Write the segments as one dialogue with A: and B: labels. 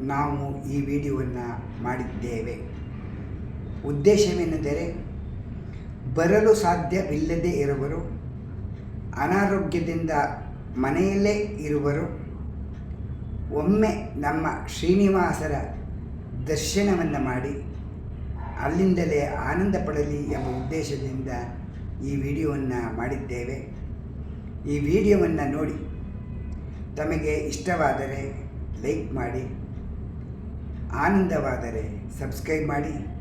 A: ನಾವು ಈ ವಿಡಿಯೋವನ್ನು ಮಾಡಿದ್ದೇವೆ. ಉದ್ದೇಶವೇನೆಂದರೆ ಬರಲು ಸಾಧ್ಯವಿಲ್ಲದೆ ಇರುವರು, ಅನಾರೋಗ್ಯದಿಂದ ಮನೆಯಲ್ಲೇ ಇರುವರು, ಒಮ್ಮೆ ನಮ್ಮ ಶ್ರೀನಿವಾಸರ ದರ್ಶನವನ್ನು ಮಾಡಿ, ಅಲ್ಲಿಂದಲೇ ಆನಂದ ಪಡಲಿ ಎಂಬ ಉದ್ದೇಶದಿಂದ ಈ ವಿಡಿಯೋವನ್ನು ಮಾಡಿದ್ದೇವೆ. ಈ ವಿಡಿಯೋವನ್ನು ನೋಡಿ, ತಮಗೆ ಇಷ್ಟವಾದರೆ ಲೈಕ್ ಮಾಡಿ ಆನಂದವಾದರೆ ಸಬ್ಸ್ಕ್ರೈಬ್ ಮಾಡಿ.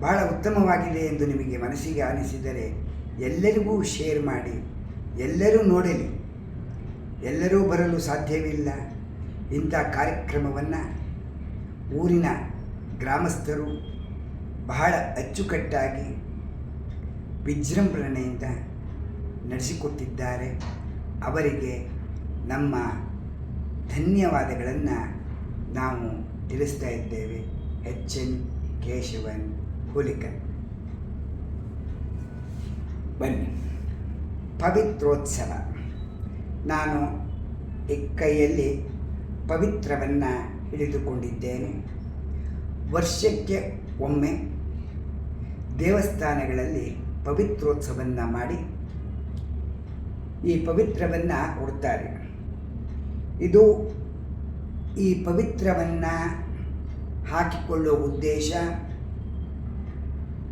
A: ಬಹಳ ಉತ್ತಮವಾಗಿದೆ ಎಂದು ನಿಮಗೆ ಮನಸ್ಸಿಗೆ ಅನಿಸಿದರೆ ಎಲ್ಲರಿಗೂ ಶೇರ್ ಮಾಡಿ. ಎಲ್ಲರೂ ನೋಡಲಿ. ಎಲ್ಲರೂ ಬರಲು ಸಾಧ್ಯವಿಲ್ಲ. ಇಂಥ ಕಾರ್ಯಕ್ರಮವನ್ನು ಊರಿನ ಗ್ರಾಮಸ್ಥರು ಬಹಳ ಅಚ್ಚುಕಟ್ಟಾಗಿ ವಿಜೃಂಭಣೆಯಿಂದ ನಡೆಸಿಕೊಟ್ಟಿದ್ದಾರೆ. ಅವರಿಗೆ ನಮ್ಮ ಧನ್ಯವಾದಗಳನ್ನು ನಾವು ತಿಳಿಸ್ತಾ ಇದ್ದೇವೆ ಎಚ್ ಎನ್ ಕೇಶವನ್ ಹುಲಿಕನ್. ಬನ್ನಿ. ಪವಿತ್ರೋತ್ಸವ. ನಾನು ಕೈಯಲ್ಲಿ ಪವಿತ್ರವನ್ನು ಹಿಡಿದುಕೊಂಡಿದ್ದೇನೆ. ವರ್ಷಕ್ಕೆ ಒಮ್ಮೆ ದೇವಸ್ಥಾನಗಳಲ್ಲಿ ಪವಿತ್ರೋತ್ಸವವನ್ನು ಮಾಡಿ ಈ ಪವಿತ್ರವನ್ನು ಕೊಡ್ತಾರೆ. ಇದು ಈ ಪವಿತ್ರವನ್ನು ಹಾಕಿಕೊಳ್ಳುವ ಉದ್ದೇಶ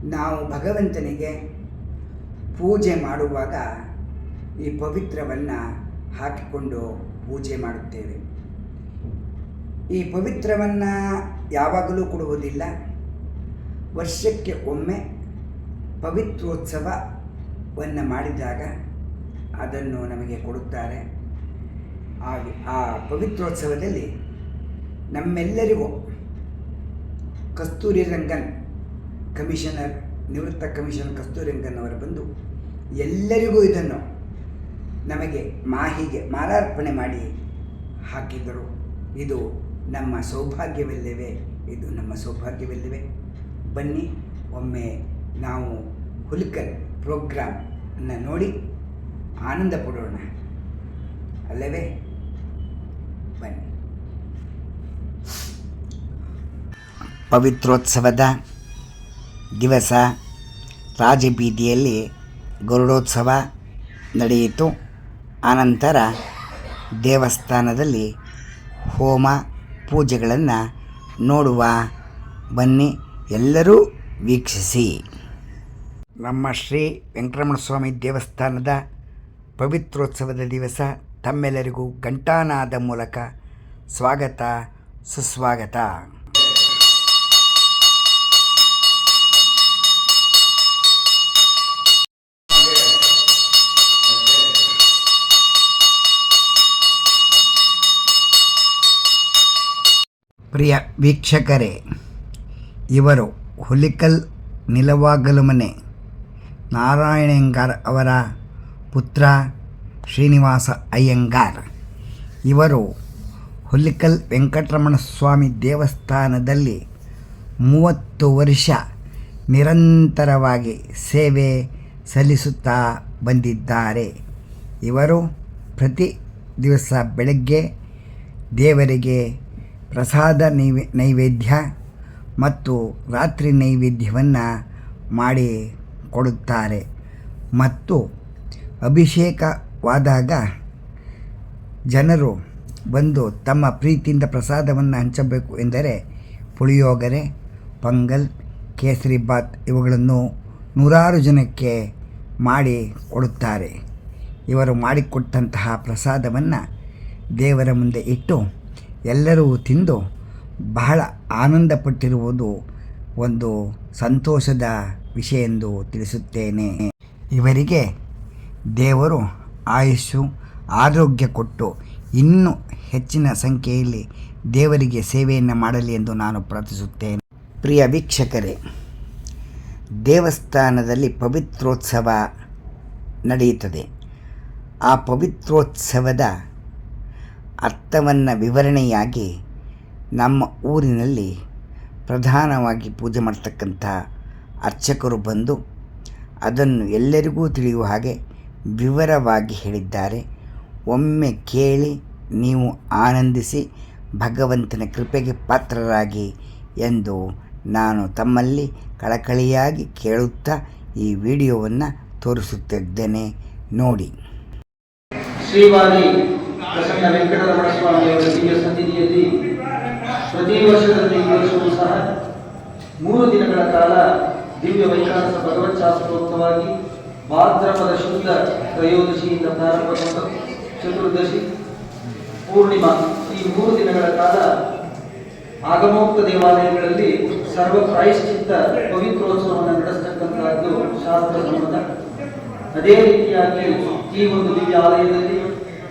A: ನಾವು ಭಗವಂತನಿಗೆ ಪೂಜೆ ಮಾಡುವಾಗ ಈ ಪವಿತ್ರವನ್ನು ಹಾಕಿಕೊಂಡು ಪೂಜೆ ಮಾಡುತ್ತೇವೆ. ಈ ಪವಿತ್ರವನ್ನು ಯಾವಾಗಲೂ ಕೊಡುವುದಿಲ್ಲ. ವರ್ಷಕ್ಕೆ ಒಮ್ಮೆ ಪವಿತ್ರೋತ್ಸವವನ್ನು ಮಾಡಿದಾಗ ಅದನ್ನು ನಮಗೆ ಕೊಡುತ್ತಾರೆ. ಹಾಗೆ ಆ ಪವಿತ್ರೋತ್ಸವದಲ್ಲಿ ನಮ್ಮೆಲ್ಲರಿಗೂ ಕಸ್ತೂರಿ ರಂಗನ್ ಕಮಿಷನರ್, ನಿವೃತ್ತ ಕಮಿಷನರ್ ಕಸ್ತೂರಿ ರಂಗನ್ ಅವರು ಬಂದು ಎಲ್ಲರಿಗೂ ಇದನ್ನು ನಮಗೆ ಮಾಹಿಗೆ ಮಾಲಾರ್ಪಣೆ ಮಾಡಿ ಹಾಕಿದರು. ಇದು ನಮ್ಮ ಸೌಭಾಗ್ಯವಿಲ್ಲವೇ? ಇದು ನಮ್ಮ ಸೌಭಾಗ್ಯವಿಲ್ಲವೇ? ಬನ್ನಿ, ಒಮ್ಮೆ ನಾವು ಹುಲ್ಕಲ್ ಪ್ರೋಗ್ರಾಮನ್ನು ನೋಡಿ ಆನಂದ ಪಡೋಣ. ಅಲ್ಲವೇ? ಬನ್ನಿ. ಪವಿತ್ರೋತ್ಸವದ ದಿವಸ ರಾಜಬೀದಿಯಲ್ಲಿ ಗರುಡೋತ್ಸವ ನಡೆಯಿತು. ಆನಂತರ ದೇವಸ್ಥಾನದಲ್ಲಿ ಹೋಮ ಪೂಜೆಗಳನ್ನು ನೋಡುವ. ಬನ್ನಿ, ಎಲ್ಲರೂ ವೀಕ್ಷಿಸಿ. ನಮ್ಮ ಶ್ರೀ ವೆಂಕಟರಮಣ ಸ್ವಾಮಿ ದೇವಸ್ಥಾನದ ಪವಿತ್ರೋತ್ಸವದ ದಿವಸ ತಮ್ಮೆಲ್ಲರಿಗೂ ಘಂಟಾನಾದ ಮೂಲಕ ಸ್ವಾಗತ, ಸುಸ್ವಾಗತ. ಪ್ರಿಯ ವೀಕ್ಷಕರೇ, ಇವರು ಹುಲಿಕಲ್ ನಿಲವಾಗಲು ಮನೆ ನಾರಾಯಣಂಗಾರ್ ಅವರ ಪುತ್ರ ಶ್ರೀನಿವಾಸ ಅಯ್ಯಂಗಾರ್. ಇವರು ಹುಲಿಕಲ್ ವೆಂಕಟರಮಣ ಸ್ವಾಮಿ ದೇವಸ್ಥಾನದಲ್ಲಿ ಮೂವತ್ತು ವರ್ಷ ನಿರಂತರವಾಗಿ ಸೇವೆ ಸಲ್ಲಿಸುತ್ತಾ ಬಂದಿದ್ದಾರೆ. ಇವರು ಪ್ರತಿ ದಿವಸ ಬೆಳಗ್ಗೆ ದೇವರಿಗೆ ಪ್ರಸಾದ ನೈವೇ, ನೈವೇದ್ಯ ಮತ್ತು ರಾತ್ರಿ ನೈವೇದ್ಯವನ್ನು ಮಾಡಿ ಕೊಡುತ್ತಾರೆ. ಮತ್ತು ಅಭಿಷೇಕವಾದಾಗ ಜನರು ಬಂದು ತಮ್ಮ ಪ್ರೀತಿಯಿಂದ ಪ್ರಸಾದವನ್ನು ಹಂಚಬೇಕು ಎಂದರೆ ಪುಳಿಯೋಗರೆ, ಪೊಂಗಲ್, ಕೇಸರಿ ಬಾತ್ ಇವುಗಳನ್ನು ನೂರಾರು ಜನಕ್ಕೆ ಮಾಡಿ ಕೊಡುತ್ತಾರೆ. ಇವರು ಮಾಡಿಕೊಟ್ಟಂತಹ ಪ್ರಸಾದವನ್ನು ದೇವರ ಮುಂದೆ ಇಟ್ಟು ಎಲ್ಲರೂ ತಿಂದು ಬಹಳ ಆನಂದಪಟ್ಟಿರುವುದು ಒಂದು ಸಂತೋಷದ ವಿಷಯ ಎಂದು ತಿಳಿಸುತ್ತೇನೆ. ಇವರಿಗೆ ದೇವರು ಆಯುಷ್ಯು ಆರೋಗ್ಯ ಕೊಟ್ಟು ಇನ್ನೂ ಹೆಚ್ಚಿನ ಸಂಖ್ಯೆಯಲ್ಲಿ ದೇವರಿಗೆ ಸೇವೆಯನ್ನು ಮಾಡಲಿ ಎಂದು ನಾನು ಪ್ರಾರ್ಥಿಸುತ್ತೇನೆ. ಪ್ರಿಯ ವೀಕ್ಷಕರೇ, ದೇವಸ್ಥಾನದಲ್ಲಿ ಪವಿತ್ರೋತ್ಸವ ನಡೆಯುತ್ತದೆ. ಆ ಪವಿತ್ರೋತ್ಸವದ ಅರ್ಥವನ್ನು ವಿವರಣೆಯಾಗಿ ನಮ್ಮ ಊರಿನಲ್ಲಿ ಪ್ರಧಾನವಾಗಿ ಪೂಜೆ ಮಾಡ್ತಕ್ಕಂಥ ಅರ್ಚಕರು ಬಂದು ಅದನ್ನು ಎಲ್ಲರಿಗೂ ತಿಳಿಯುವ ಹಾಗೆ ವಿವರವಾಗಿ ಹೇಳಿದ್ದಾರೆ. ಒಮ್ಮೆ ಕೇಳಿ ನೀವು ಆನಂದಿಸಿ ಭಗವಂತನ ಕೃಪೆಗೆ ಪಾತ್ರರಾಗಿ ಎಂದು ನಾನು ತಮ್ಮಲ್ಲಿ ಕಳಕಳಿಯಾಗಿ ಕೇಳುತ್ತಾ ಈ ವಿಡಿಯೋವನ್ನು ತೋರಿಸುತ್ತಿದ್ದೇನೆ. ನೋಡಿ.
B: ಶ್ರೀವಾದಿ ಪ್ರಸನ್ನ ವೆಂಕಟರಮಣ ಸ್ವಾಮಿಯವರ ದಿವ್ಯ ಸನ್ನಿಧಿಯಲ್ಲಿ ಪ್ರತಿ ವರ್ಷದಂತೆ ಈ ವರ್ಷವೂ ಸಹ ಮೂರು ದಿನಗಳ ಕಾಲ ದಿವ್ಯ ವೈಕಾಸ ಭಗವತ್ ಶಾಸ್ತ್ರೋಕ್ತವಾಗಿ ಭಾದ್ರಪದ ಶುದ್ಧ ತ್ರಯೋದಶಿಯಿಂದ ಪ್ರಾರಂಭಗೊಂಡ ಚತುರ್ದಶಿ ಪೂರ್ಣಿಮಾ ಈ ಮೂರು ದಿನಗಳ ಕಾಲ ಆಗಮೋಕ್ತ ದೇವಾಲಯಗಳಲ್ಲಿ ಸರ್ವ ಪ್ರಾಯಶ್ಚಿತ್ತ ಪವಿತ್ರೋತ್ಸವವನ್ನು ನಡೆಸತಕ್ಕಂತಹದ್ದು ಶಾಸ್ತ್ರ ಅದೇ ರೀತಿಯಾಗಿ ಈ ಒಂದು ದಿವ್ಯ ಆಲಯದಲ್ಲಿ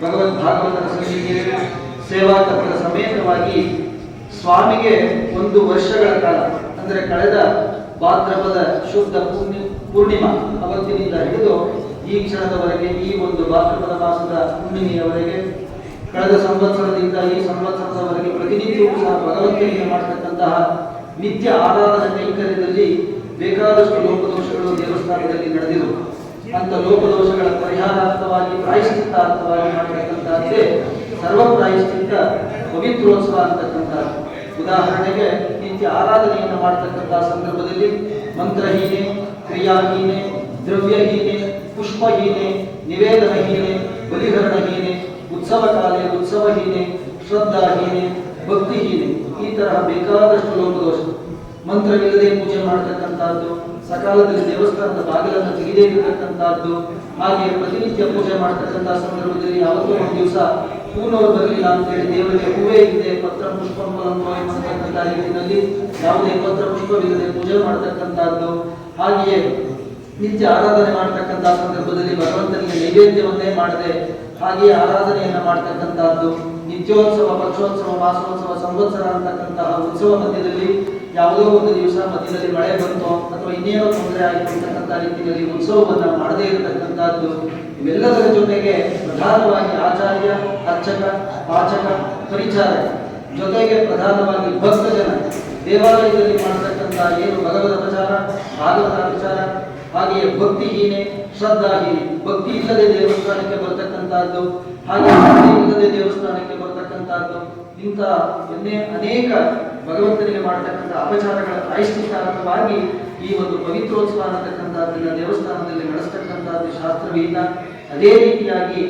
B: ಭಗವದ್ ಭಾಗವತರ ಸೇವಾ ತಪ್ಪದ ಸಮೇತವಾಗಿ ಸ್ವಾಮಿಗೆ ಒಂದು ವರ್ಷಗಳ ಕಾಲ, ಅಂದರೆ ಕಳೆದ ಭಾದ್ರಪದ ಶುದ್ಧ ಪೂರ್ಣಿ, ಪೂರ್ಣಿಮಾ ಅವತ್ತಿನಿಂದ ಹಿಡಿದು ಈ ಕ್ಷಣದವರೆಗೆ, ಈ ಒಂದು ಭಾದ್ರಪದ ಮಾಸದ ಹುಣ್ಣಿಮೆಯವರೆಗೆ, ಕಳೆದ ಸಂವತ್ಸರದಿಂದ ಈ ಸಂವತ್ಸರದವರೆಗೆ ಪ್ರತಿನಿತ್ಯವೂ ಸಹ ಭಗವಂತನಿಗೆ ಮಾಡತಕ್ಕಂತಹ ನಿತ್ಯ ಆರಾಧನಾ ಕೈಂಕರ್ಯದಲ್ಲಿ ಬೇಕಾದಷ್ಟು ಲೋಪದೋಷಗಳು ದೇವಸ್ಥಾನದಲ್ಲಿ ನಡೆದಿರುವು ಅಂತ ಲೋಪದೋಷಗಳ ಪರಿಹಾರಾರ್ಥವಾಗಿ ಪ್ರಾಯಶ್ಚಿತ್ತಾರ್ಥವಾಗಿ ಮಾಡತಕ್ಕಂತಹದ್ದೇ ಸರ್ವ ಪ್ರಾಯಶ್ಚಿತ್ತ ಪವಿತ್ರೋತ್ಸವ ಅಂತಕ್ಕಂಥ ಉದಾಹರಣೆಗೆ ನಿತ್ಯ ಆರಾಧನೆಯನ್ನು ಮಾಡತಕ್ಕಂತಹ ಸಂದರ್ಭದಲ್ಲಿ ಮಂತ್ರಹೀನೆ, ಕ್ರಿಯಾಹೀನೆ, ದ್ರವ್ಯಹೀನೆ, ಪುಷ್ಪಹೀನೆ, ನಿವೇದನಹೀನೆ, ಬಲಿಹರಣಹೀನೆ ಉತ್ಸವ ಕಾಲೇ ಉತ್ಸವಹೀನೆ, ಶ್ರದ್ಧಾಹೀನೆ, ಭಕ್ತಿಹೀನೆ ಈ ತರಹ ಬೇಕಾದಷ್ಟು ಲೋಪದೋಷ ಮಂತ್ರವಿಲ್ಲದೆ ಪೂಜೆ ಮಾಡತಕ್ಕಂತಹದ್ದು ಸಕಾಲದಲ್ಲಿ ದೇವಸ್ಥಾನದ ಬಾಗಿಲನ್ನು ತೆಗೆದೇ ಇರತಕ್ಕಂತಹದ್ದು ಹಾಗೆ ಪ್ರತಿನಿತ್ಯ ಪೂಜೆ ಮಾಡತಕ್ಕಂತಹ ಸಂದರ್ಭದಲ್ಲಿ ಯಾವತ್ತೂ ಒಂದು ದಿವಸ ಹೂನವರು ಬರಲಿಲ್ಲ ಅಂತೇಳಿ ದೇವರಿಗೆ ಹೂವೇ ಇದೆ ಪತ್ರ ಪುಷ್ಪ ಮಾಡತಕ್ಕಂಥ ರೀತಿಯಲ್ಲಿ ಯಾವುದೇ ಪತ್ರ ಪುಷ್ಪವಿಲ್ಲದೆ ಪೂಜೆ ಮಾಡತಕ್ಕಂತಹದ್ದು ಹಾಗೆಯೇ ನಿತ್ಯ ಆರಾಧನೆ ಮಾಡತಕ್ಕಂತಹ ಸಂದರ್ಭದಲ್ಲಿ ಭಗವಂತನಿಗೆ ನೈವೇದ್ಯವನ್ನೇ ಮಾಡದೆ ಹಾಗೆಯೇ ಆರಾಧನೆಯನ್ನ ಮಾಡತಕ್ಕಂತಹದ್ದು ನಿತ್ಯೋತ್ಸವ, ಪಕ್ಷೋತ್ಸವ ಮಾಸೋತ್ಸವ ಸಂವತ್ಸರ ಅಂತಕ್ಕಂತಹ ಉತ್ಸವ ಮಧ್ಯದಲ್ಲಿ ಯಾವುದೋ ಒಂದು ದಿವಸ ಮಧ್ಯದಲ್ಲಿ ಮಳೆ ಬಂತೋ ಅಥವಾ ಇನ್ನೇನೋ ತೊಂದರೆ ಆಗಿರ್ತಕ್ಕಂಥ ರೀತಿಯಲ್ಲಿ ಉತ್ಸವವನ್ನು ಮಾಡದೇ ಇರತಕ್ಕಂಥದ್ದು, ಇವೆಲ್ಲದರ ಜೊತೆಗೆ ಪ್ರಧಾನವಾಗಿ ಆಚಾರ್ಯ, ಅರ್ಚಕ, ಪಾಚಕ, ಪರಿಚಾರಕ ಜೊತೆಗೆ ಪ್ರಧಾನವಾಗಿ ಭಕ್ತ ಜನ ದೇವಾಲಯದಲ್ಲಿ ಮಾಡತಕ್ಕಂಥ ಏನು ಭಗವದ ಪ್ರಚಾರ, ಭಾಗವತ ಪ್ರಚಾರ, ಹಾಗೆಯೇ ಭಕ್ತಿಹೀನೆ ಶ್ರದ್ಧಾಹೀನೆ ಭಕ್ತಿ ಇಲ್ಲದೆ ದೇವಸ್ಥಾನಕ್ಕೆ ಬರ್ತಕ್ಕಂಥದ್ದು ಹಾಗೆ ಇಲ್ಲದೆ ದೇವಸ್ಥಾನಕ್ಕೆ ಬರ್ತಕ್ಕಂತಹದ್ದು ಇಂಥ ಎನ್ನೇ ಅನೇಕ ಭಗವಂತನಿಗೆ ಮಾಡತಕ್ಕಂಥ ಅಪಚಾರಗಳ ಪ್ರಾಯಶ್ಚಿತ್ತಾರ್ಥವಾಗಿ ಈ ಒಂದು ಪವಿತ್ರೋತ್ಸವ ಅನ್ನತಕ್ಕಂಥದ್ದನ್ನ ದೇವಸ್ಥಾನದಲ್ಲಿ ನಡೆಸ್ತಕ್ಕಂಥದ್ದು ಶಾಸ್ತ್ರವಿಲ್ಲ ಅದೇ ರೀತಿಯಾಗಿ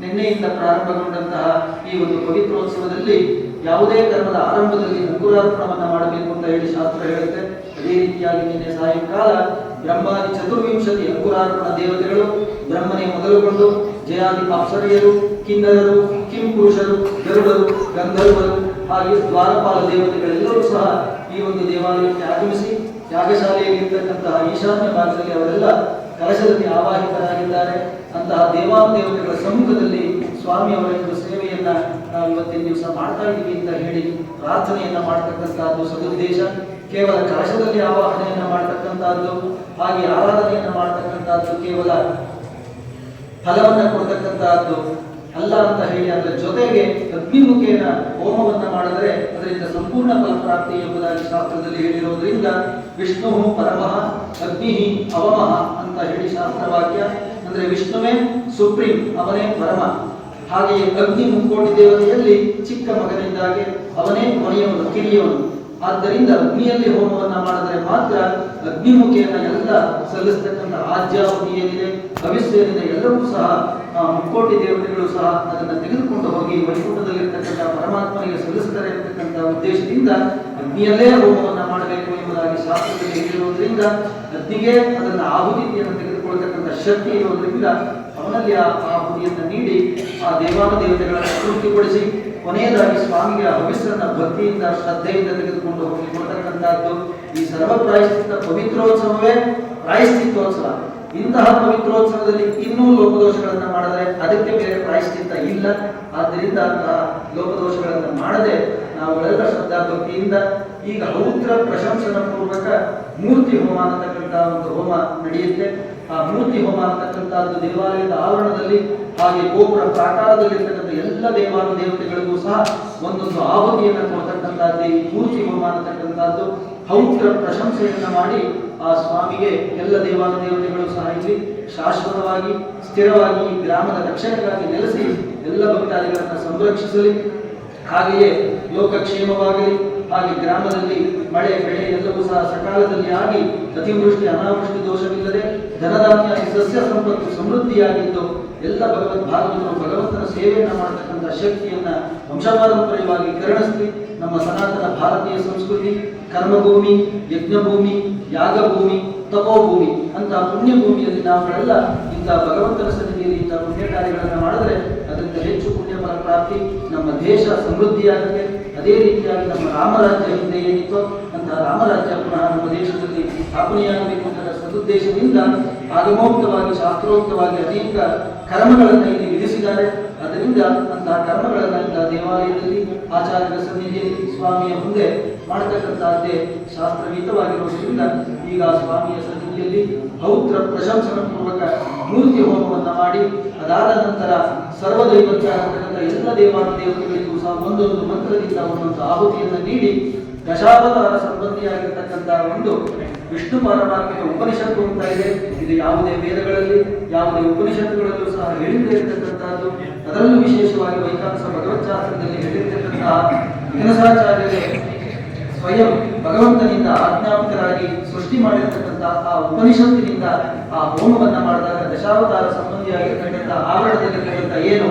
B: ನಿನ್ನೆಯಿಂದ ಪ್ರಾರಂಭಗೊಂಡಂತಹ ಈ ಒಂದು ಪವಿತ್ರೋತ್ಸವದಲ್ಲಿ ಯಾವುದೇ ಕರ್ಮದ ಆರಂಭದಲ್ಲಿ ಅಂಕುರಾರ್ಪಣವನ್ನು ಮಾಡಬೇಕು ಅಂತ ಹೇಳಿ ಶಾಸ್ತ್ರ ಹೇಳುತ್ತೆ. ಅದೇ ರೀತಿಯಾಗಿ ನಿನ್ನೆ ಸಾಯಂಕಾಲ ಬ್ರಹ್ಮಾದಿ ಚತುರ್ವಿಂಶತಿ ಅಂಕುರಾರ್ಪಣ ದೇವತೆಗಳು ಬ್ರಹ್ಮನೇ ಮೊದಲುಗೊಂಡು ಜಯಾದಿ ಅಪ್ಸರೆಯರು ಕಿನ್ನರರು, ಕಿಂ ಪುರುಷರು, ಗರುಡರು, ಗಂಧರ್ವರು, ಹಾಗೆ ದ್ವಾರಪಾಲ ದೇವತೆಗಳೆಲ್ಲರೂ ಸಹ ಈ ಒಂದು ದೇವಾಲಯಕ್ಕೆ ಆಗಮಿಸಿ ಯಾಗಶಾಲೆಯಲ್ಲಿ ಇರ್ತಕ್ಕಂತಹ ಈಶಾನ್ಯ ಭಾಗದಲ್ಲಿ ಅವರೆಲ್ಲ ಕಲಶದಲ್ಲಿ ಆವಾಹಿತರಾಗಿದ್ದಾರೆ. ಅಂತಹ ದೇವಾದೇವತೆಗಳ ಸಮ್ಮುಖದಲ್ಲಿ ಸ್ವಾಮಿ ಅವರ ಒಂದು ಸೇವೆಯನ್ನ ನಾವು ಇವತ್ತಿನ ದಿವಸ ಮಾಡ್ತಾ ಇದ್ದೀವಿ ಅಂತ ಹೇಳಿ ಪ್ರಾರ್ಥನೆಯನ್ನ ಮಾಡ್ತಕ್ಕಂತಹದ್ದು ಸದುದ್ದೇಶ. ಕೇವಲ ಕಲಶದಲ್ಲಿ ಆವಾಹನೆಯನ್ನ ಮಾಡ್ತಕ್ಕಂಥದ್ದು ಹಾಗೆ ಆರಾಧನೆಯನ್ನ ಮಾಡ್ತಕ್ಕಂಥದ್ದು ಕೇವಲ ಫಲವನ್ನ ಕೊಡ್ತಕ್ಕಂತಹದ್ದು ಅಲ್ಲ ಅಂತ ಹೇಳಿ ಅದರ ಜೊತೆಗೆ ಅಗ್ನಿಮುಖೇನ ಹೋಮವನ್ನ ಮಾಡಿದರೆ ಅದರಿಂದ ಸಂಪೂರ್ಣ ಫಲಪ್ರಾಪ್ತಿ ಎಂಬುದಾಗಿ ಶಾಸ್ತ್ರದಲ್ಲಿ ಹೇಳಿರೋದ್ರಿಂದ ವಿಷ್ಣು ಪರಮಃ ಅಗ್ನಿ ಅವಮಃ ಅಂತ ಹೇಳಿ ಶಾಸ್ತ್ರವಾಕ್ಯ. ಅಂದ್ರೆ ವಿಷ್ಣುವೇ ಸುಪ್ರೀಂ, ಅವನೇ ಪರಮ. ಹಾಗೆಯೇ ಅಗ್ನಿ ಮುಕ್ಕೋಟಿ ದೇವತೆಯಲ್ಲಿ ಚಿಕ್ಕ ಮಗನಿಂದಾಗಿ ಅವನೇ ಕೊನೆಯವನು ಕಿರಿಯವನು. ಆದ್ದರಿಂದ ಅಗ್ನಿಯಲ್ಲಿ ಹೋಮವನ್ನ ಮಾಡಿದರೆ ಮಾತ್ರ ಅಗ್ನಿಮುಖಿಯನ್ನ ಎಲ್ಲ ಸಲ್ಲಿಸ್ತಕ್ಕಂಥ ಆಜ್ಯಾವಧಿ ಏನಿದೆ? ಭವಿಷ್ಯ ಎಲ್ಲರೂ ಸಹ ಮುಕ್ಕೋಟಿ ದೇವತೆಗಳು ಸಹ ಅದನ್ನ ತೆಗೆದುಕೊಂಡು ಹೋಗಿ ವೈಕುಂಠದಲ್ಲಿರ್ತಕ್ಕಂಥ ಪರಮಾತ್ಮನಿಗೆ ಸಲ್ಲಿಸ್ತಾರೆ ಅಂತಕ್ಕಂಥ ಉದ್ದೇಶದಿಂದ ಅಗ್ನಿಯಲ್ಲೇ ಹೋಮವನ್ನು ಮಾಡಬೇಕು ಎಂಬುದಾಗಿ ಶಾಸ್ತ್ರದಲ್ಲಿ ಹೇಳಿರುವುದರಿಂದ ಅಗ್ನಿಗೆ ಅದನ್ನ ಆಹುತಿಯನ್ನು ತೆಗೆದುಕೊಳ್ಳತಕ್ಕಂಥ ಶಕ್ತಿ ಇರುವುದರಿಂದ ಅವನಲ್ಲಿ ಆ ಆಹುತಿಯನ್ನು ನೀಡಿ ಆ ದೇವಾನ ದೇವತೆಗಳನ್ನು ತೃಪ್ತಿಗೊಳಿಸಿ ಕೊನೆಯದಾಗಿ ಸ್ವಾಮಿಗೆ ಭವಿಷ್ಯನ ಭಕ್ತಿಯಿಂದ ಶ್ರದ್ಧೆಯಿಂದ ತೆಗೆದುಕೊಂಡು ಹೋಗಿ ಕೊಡ್ತಕ್ಕಂಥದ್ದು ಈ ಸರ್ವ ಪ್ರಾಯಶ್ಚಿತ್ತ ಪವಿತ್ರೋತ್ಸವವೇ ಪ್ರಾಯಶ್ಚಿತ್ತೋತ್ಸವ. ಇಂತಹ ಪವಿತ್ರೋತ್ಸವದಲ್ಲಿ ಇನ್ನೂ ಲೋಪದೋಷಗಳನ್ನು ಮಾಡಿದ್ರೆ ಅದಕ್ಕೆ ಬೇರೆ ಪ್ರಾಯಶ್ಚಿತ್ತ ಇಲ್ಲ. ಆದ್ದರಿಂದ ಅಂತಹ ಲೋಪದೋಷಗಳನ್ನು ಮಾಡದೆ ನಾವುಗಳೆಲ್ಲ ಶ್ರದ್ಧಾ ಭಕ್ತಿಯಿಂದ ಈಗ ಹೌತ್ರ ಪ್ರಶಂಸನ ಪೂರ್ವಕ ಮೂರ್ತಿ ಹೋಮ ಅನ್ನತಕ್ಕಂಥ ಒಂದು ಹೋಮ ನಡೆಯುತ್ತೆ. ಆ ಮೂರ್ತಿ ಹೋಮ ಅನ್ನತಕ್ಕಂಥದ್ದು ದೇವಾಲಯದ ಆವರಣದಲ್ಲಿ ಹಾಗೆ ಗೋಪುರ ಪ್ರಾಕಾರದಲ್ಲಿರ್ತಕ್ಕಂಥ ಎಲ್ಲ ದೇವಾನು ದೇವತೆಗಳಿಗೂ ಸಹ ಒಂದೊಂದು ಆಹುತಿಯನ್ನು ಕೊಡ್ತಕ್ಕಂಥದ್ದು, ಈ ಮೂರ್ತಿ ಹೋಮ ಅನ್ನತಕ್ಕಂಥದ್ದು ಹೌತ್ರ ಪ್ರಶಂಸೆಯನ್ನ ಮಾಡಿ ಆ ಸ್ವಾಮಿಗೆ ಎಲ್ಲ ದೇವಾನು ದೇವತೆಗಳು ಸಹ ಇಲ್ಲಿ ಶಾಶ್ವತವಾಗಿ, ಸ್ಥಿರವಾಗಿ ಈ ಗ್ರಾಮದ ರಕ್ಷಣೆಗಾಗಿ ನೆಲೆಸಿ, ಎಲ್ಲ ಭಕ್ತಾದಿಗಳನ್ನು ಸಂರಕ್ಷಿಸಲಿ. ಹಾಗೆಯೇ ಲೋಕಕ್ಷೇಮವಾಗಲಿ, ಹಾಗೆ ಗ್ರಾಮದಲ್ಲಿ ಮಳೆ, ಬೆಳೆ ಎಲ್ಲವೂ ಸಹ ಸಕಾಲದಲ್ಲಿ ಆಗಿ ಅತಿವೃಷ್ಟಿ, ಅನಾವೃಷ್ಟಿ ದೋಷವಿಲ್ಲದೆ ಧನಧಾನ್ಯ, ಸಸ್ಯ ಸಂಪತ್ತು ಸಮೃದ್ಧಿಯಾಗಿದ್ದು ಎಲ್ಲ ಭಗವತ್ ಭಾಗವತರು ಭಗವಂತನ ಸೇವೆಯನ್ನು ಮಾಡತಕ್ಕಂಥ ಶಕ್ತಿಯನ್ನ ವಂಶಪಾರಂಪರ್ಯವಾಗಿ ಕರುಣಿಸಲಿ. ನಮ್ಮ ಸನಾತನ ಭಾರತೀಯ ಸಂಸ್ಕೃತಿ ಕರ್ಮಭೂಮಿ, ಯಜ್ಞಭೂಮಿ, ಯಾಗಭೂಮಿ, ತಪೋಭೂಮಿ ಅಂತ ಪುಣ್ಯ ಭೂಮಿಯಲ್ಲಿ ನಾವುಗಳೆಲ್ಲ ಇಂಥ ಭಗವಂತನ ಸನ್ನಿಧಿಯಲ್ಲಿ ಇಂಥ ಪುಣ್ಯ ಕಾರ್ಯಗಳನ್ನು ಮಾಡಿದ್ರೆ ಅದರಿಂದ ಹೆಚ್ಚು ಪುಣ್ಯ ಫಲ ಪ್ರಾಪ್ತಿ ನಮ್ಮ ದೇಶ ಸಮೃದ್ಧಿಯಾಗುತ್ತೆ. ಅದೇ ರೀತಿಯಾಗಿ ನಮ್ಮ ರಾಮರಾಜ್ಯ ಹಿಂದೆ ಏನಿತ್ತು ಅಂತ ರಾಮರಾಜ್ಯ ಪುನಃ ನಮ್ಮ ದೇಶದಲ್ಲಿ ಸ್ಥಾಪನೆಯಾಗಬೇಕು ಅಂತ ಸದುದ್ದೇಶದಿಂದ ಆಗಮೋಕ್ತವಾಗಿ, ಶಾಸ್ತ್ರೋಕ್ತವಾಗಿ ಅನೇಕ ಕರ್ಮಗಳನ್ನು ಇಲ್ಲಿ ವಿಧಿಸಿದ್ದಾರೆ. ಅದರಿಂದ ಅಂತಹ ಕರ್ಮಗಳನ್ನು ದೇವಾಲಯದಲ್ಲಿ, ಆಚಾರ್ಯರ ಸನ್ನಿಧಿಯಲ್ಲಿ, ಸ್ವಾಮಿಯ ಮುಂದೆ ಮಾಡತಕ್ಕಂತಹದ್ದೇ ಶಾಸ್ತ್ರವೀತವಾಗಿರುವುದರಿಂದ ಈಗ ಸ್ವಾಮಿಯ ಸನ್ನಿಧಿಯಲ್ಲಿ ಪೌತ್ರ ಪ್ರಶಂಸನ ಪೂರ್ವಕ ಮೂರ್ತಿ ಹೋಮವನ್ನು ಮಾಡಿ, ಅದಾದ ನಂತರ ಸರ್ವದೈವಕ್ಕೆ ಅಂತಕ್ಕಂಥ ಎಲ್ಲ ದೇವಾನುದೇವತೆಗಳಿಗೂ ಸಹ ಒಂದೊಂದು ಮಂತ್ರದಿಂದ ಒಂದೊಂದು ಆಹುತಿಯನ್ನು ನೀಡಿ, ದಶಾವತಾರ ಸಂಬಂಧಿಯಾಗಿರ್ತಕ್ಕಂಥ ಒಂದು ವಿಷ್ಣು ಪಾರಮಾತ್ಮಿಕ ಉಪನಿಷತ್ತು ಅಂತ ಇದೆ. ಇದು ಯಾವುದೇ ವೇದಗಳಲ್ಲಿ, ಯಾವುದೇ ಉಪನಿಷತ್ತುಗಳಲ್ಲೂ ಸಹ ಹೇಳಿದೇ ಇರತಕ್ಕಂಥದ್ದು ಅದರಲ್ಲೂ ವಿಶೇಷವಾಗಿ ವೈಕಾಂಸ ಭಗವತ್ಶಾಸ್ತ್ರದಲ್ಲಿ ಹೇಳಿರ್ತಕ್ಕಂತಹ ವಿಘ್ನಸಾಚಾರ್ಯರೇ ಸ್ವಯಂ ಭಗವಂತನಿಂದ ಆಜ್ಞಾಪಿತರಾಗಿ ಸೃಷ್ಟಿ ಮಾಡಿರ್ತಕ್ಕಂಥ ಆ ಉಪನಿಷತ್ತಿನಿಂದ ಆ ಹೋಮವನ್ನ ಮಾಡಿದಾಗ ದಶಾವತಾರ ಸಂಬಂಧಿಯಾಗಿರ್ತಕ್ಕಂಥ ಆವರಣದಲ್ಲಿರ್ತಕ್ಕಂಥ ಏನು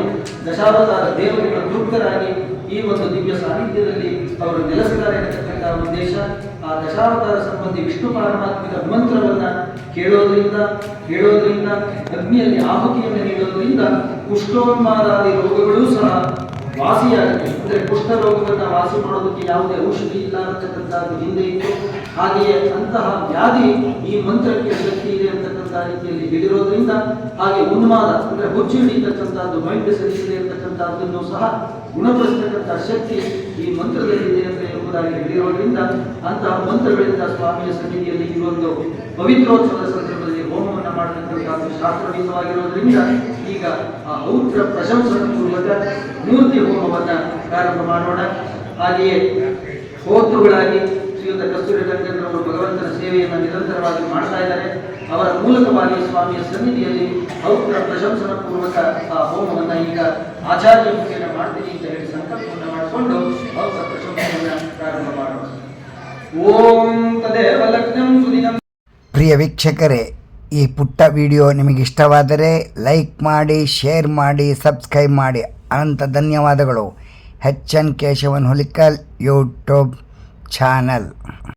B: ದಶಾವತಾರ ದೇವರುಗಳ ತೃಪ್ತರಾಗಿ ಈ ಒಂದು ದಿವ್ಯ ಸಾನ್ನಿಧ್ಯದಲ್ಲಿ ಅವರು ನೆಲೆಸಿದ್ದಾರೆ ಅಂತಕ್ಕಂಥ ಉದ್ದೇಶ. ಆ ದಶಾವತಾರ ಸಂಬಂಧಿ ವಿಷ್ಣು ಪಾರಮಾತ್ಮಿಕ ಮಂತ್ರವನ್ನ ಕೇಳೋದ್ರಿಂದ ಹೇಳೋದ್ರಿಂದ ಅಗ್ನಿಯಲ್ಲಿ ಆಹುತಿಯನ್ನು ನೀಡೋದ್ರಿಂದ ಕುಷ್ಠೋನ್ಮಾದಾದಿ ರೋಗಗಳೂ ಸಹ ವಾಸಿಯಾಗುತ್ತೆ ಅಂದ್ರೆ ಕುಷ್ಠ ರೋಗವನ್ನ ವಾಸಿ ಮಾಡೋದಕ್ಕೆ ಯಾವುದೇ ಔಷಧಿ ಇಲ್ಲ ಅಂತಕ್ಕಂಥದ್ದು ಹಿಂದೆ ಇತ್ತು. ಹಾಗೆಯೇ ಅಂತಹ ವ್ಯಾಧಿ ಈ ಮಂತ್ರಕ್ಕೆ ಶಕ್ತಿ ಇದೆ ಅಂತಕ್ಕಂಥ ರೀತಿಯಲ್ಲಿ ಹೇಳಿರೋದ್ರಿಂದ ಹಾಗೆ ಉನ್ಮಾದ, ಅಂದ್ರೆ ಹುಚ್ಚು ಹಿಡಿತಕ್ಕಂಥದ್ದು ಮೈಂಡ್ ಸರಿಸಿದೆ ಅಂತಕ್ಕಂಥದ್ದನ್ನು ಸಹ ಗುಣಪಡಿಸತಕ್ಕಂಥ ಶಕ್ತಿ ಈ ಮಂತ್ರದಲ್ಲಿ ಇದೆ ಅಂತ ಎಂಬುದಾಗಿ ಹೇಳಿರೋದ್ರಿಂದ ಅಂತಹ ಮಂತ್ರಗಳಿಂದ ಸ್ವಾಮಿಯ ಸನ್ನಿಧಿಯಲ್ಲಿ ಈ ಒಂದು ಪವಿತ್ರೋತ್ಸವದ ಸಂದರ್ಭದಲ್ಲಿ ಶಾಸ್ತ್ರವಿಂದವಾಗಿರೋದ್ರಿಂದ ಈಗ ಆ ಔತ್ರ ಪ್ರಶಂಸನ ಪೂರ್ವಕ ಮೂರ್ತಿ ಹೋಮವನ್ನ ಪ್ರಾರಂಭ ಮಾಡೋಣ. ಹಾಗೆಯೇ ಹೋತೃಗಳಾಗಿ ಶ್ರೀಯುತ ಕಸ್ತೂರಿ ರಂಗೇಂದ್ರವರು ಭಗವಂತನ ಸೇವೆಯನ್ನು ನಿರಂತರವಾಗಿ ಮಾಡ್ತಾ ಇದ್ದಾರೆ. ಅವರ ಮೂಲಕವಾಗಿ ಸ್ವಾಮಿಯ ಸನ್ನಿಧಿಯಲ್ಲಿ ಔತ್ರ ಪ್ರಶಂಸನ ಪೂರ್ವಕ ಆ ಹೋಮವನ್ನ ಈಗ ಆಚಾರ್ಯ ಮುಖೇನ ಮಾಡ್ತೀನಿ ಅಂತ ಹೇಳಿ ಸಂಕಲ್ಪವನ್ನು ಮಾಡಿಕೊಂಡು ಔತ್ರ ಪ್ರಶಂಸನ ಪ್ರಾರಂಭ ಮಾಡೋಣ. ಓಂ ತದೇ
A: ಪ್ರಿಯ ವೀಕ್ಷಕರೇ ಈ ಪುಟ್ಟ ವಿಡಿಯೋ ನಿಮಗೆ ಇಷ್ಟವಾದರೆ ಲೈಕ್ ಮಾಡಿ, ಶೇರ್ ಮಾಡಿ, ಸಬ್ಸ್ಕ್ರೈಬ್ ಮಾಡಿ. ಅನಂತ ಧನ್ಯವಾದಗಳು. H N Keshavan Hulikal YouTube channel.